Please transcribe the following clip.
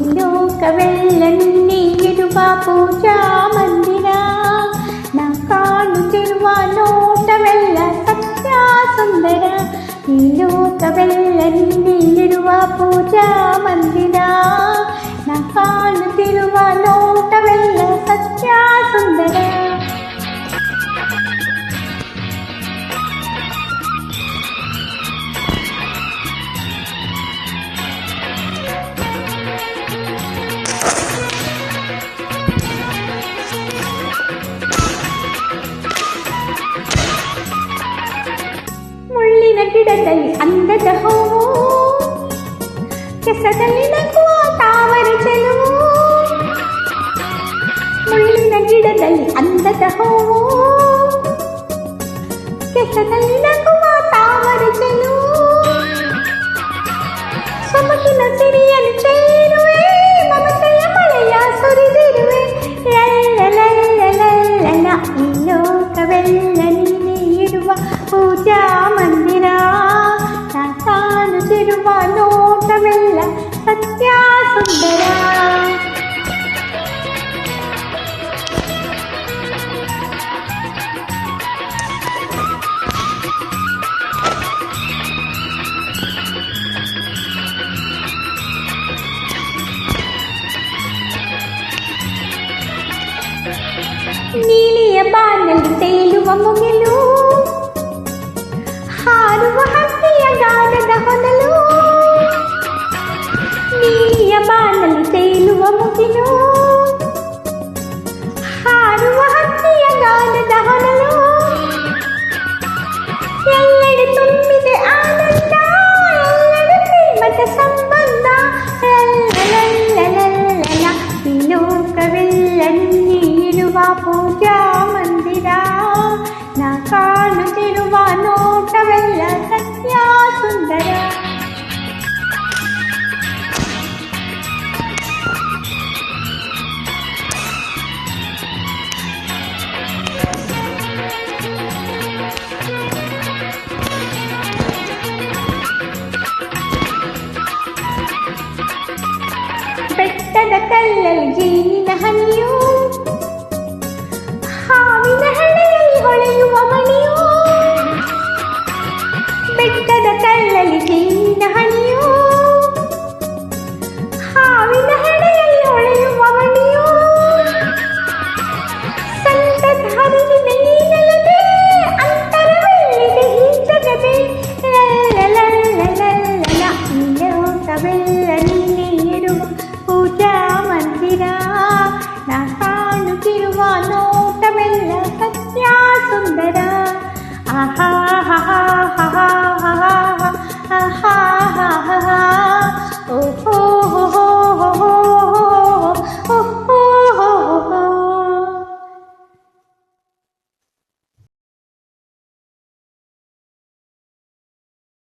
వెళ్ళన్ని ఇరువ పూజా మందిరా? నా కాను తిరువ నోట వెళ్ళ సత్యా సుందర? నీలోక వెళ్ళన్ని ఎరువా పూజా మందిరా? ಗಿಡದಲ್ಲಿ ಅಂದದ ಹೂವು ಕೆಸದಲ್ಲಿ ನಗುವ ತಾವರೆ ಚೆಲುವು ಮುಳ್ಳಿನ ಗಿಡದಲ್ಲಿ ಅಂದದ ಹೂವು ಕೆಸದಲ್ಲಿ ನಗುವ ತಾವರೆ ಚೆಲುವು ಸೊಮಗಿನ ಸಿರಿಯನ್ನು ಸೇರುವೆ ಮಮತೆಯ ಮಳೆಯ ಸುರಿದಿರುವೆ ಲಲ್ಲಲಲ್ಲಲಲ್ಲಲ ಈ ಲೋಕವೆಲ್ಲ ನೀಲಿಯ ಬಾನಲ್ಲಿ ತೇಲುವ ಮುಗಿಲು ಹಾರುವ ಹಕ್ಕಿಯ ಗಾನದ ಹೊನಲು ನೀಲಿಯ ಬಾನಲ್ಲಿ ತೇಲುವ ಮುಗಿಲು تتدلى الجنين هل يوم ಕಾಣುತ್ತಿರುವ ನೋಟವೆಲ್ಲ ಸತ್ಯ ಸುಂದರ ಆಹಾ ಆಹಾ ಆಹಾ ಆಹಾ ಆಹಾ ಆಹಾ ಓಹೋ